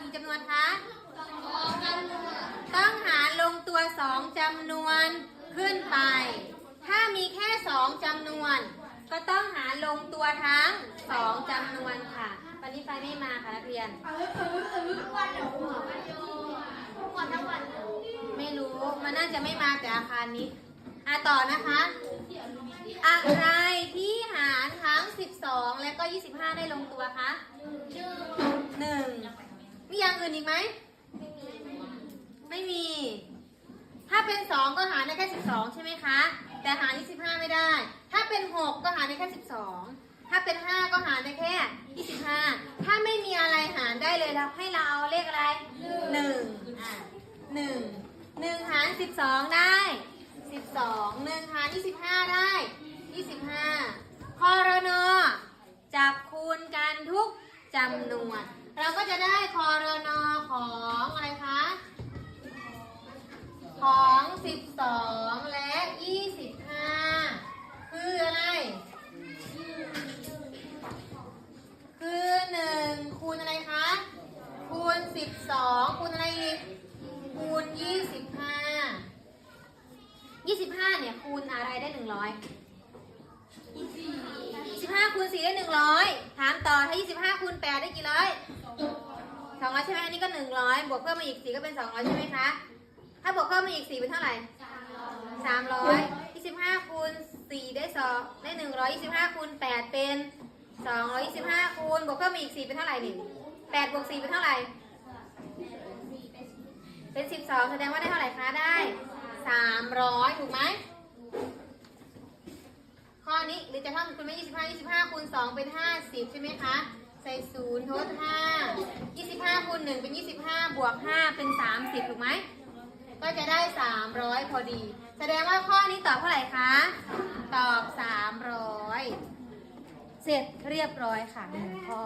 กี่จำนวนคะต้องหารลงตัวสองจำนวนขึ้นไป ถ้ามีแค่สองจำนวน ก็ต้องหารลงตัวทั้งสองจำนวนค่ะปณิไฟไม่มาค่ะนักเรียนวันหัวมัวันทั้วันไม่รู้มันน่าจะไม่มาแต่อาคารนี้อะต่อนะคะ อะไรที่หารทั้งสิบสองและก็ยี่สิบห้าได้ลงตัวคะหนึ่ง มีอย่างอื่นอีกไหม ไม่มี ถ้าเป็น2ก็หารได้แค่12ใช่ไหมคะ แต่หาร25ไม่ได้ ถ้าเป็น6ก็หารได้แค่12ถ้าเป็น5ก็หารได้แค่25ถ้าไม่มีอะไรหารได้เลยเราให้เราเอาเลขอะไร1อะหนึ่งหนึ่งหารสิบสองได้สิบสองหนึ่งหารยี่สิบห้าได้ยี่สิบห้าคอรนอจับคูณกันทุกจำนวน เราก็จะได้คอรนอของอะไรคะ ของสิบสองและยี่สิบห้าคืออะไร คือหนึ่งคูณอะไรคะ คูณสิบสองคูณอะไรอีก คูณยี่สิบห้ายี่สิบห้าเนี่ย คูณอะไรได้หนึ่งร้อยยี่สิบห้าคูณสี่ได้หนึ่งร้อยถามต่อถ้ายี่สิบห้าคูณแปดได้กี่ร้อย สองร้อยใช่ไหมอันนี้ก็หนึ่งร้อยบวกเพิ่มมาอีกสี่ก็เป็นสองร้อยใช่ไหมคะ ถ้าบวกเพิ่มมาอีกสี่เป็นเท่าไหร่สามร้อยยี่สิบห้าคูณสี่ได้สองได้หนึ่งร้อยยี่สิบห้าคูณแปดเป็นสองร้อยยี่สิบห้าคูณบวกเพิ่มมาอีกสี่เป็นเท่าไหร่นี่แปดบวกสี่เป็นเท่าไหร่ เป็นสิบสองแสดงว่าได้เท่าไหร่คะได้สามร้อยถูกไหมข้อนี้หรือจะท่องคุณไม่ยี่สิบห้ายี่สิบห้าคูณสองเป็นห้าสิบใช่ไหมคะ ใส่ศูนย์ทดห้ายี่สิบห้าคูณหนึ่งเป็นยี่สิบห้าบวกห้าเป็นสามสิบถูกไหม ก็จะได้สามร้อยพอดี แสดงว่าข้อนี้ตอบเท่าไหร่คะ ตอบสามร้อยเสร็จเรียบร้อยค่ะหนึ่งข้อ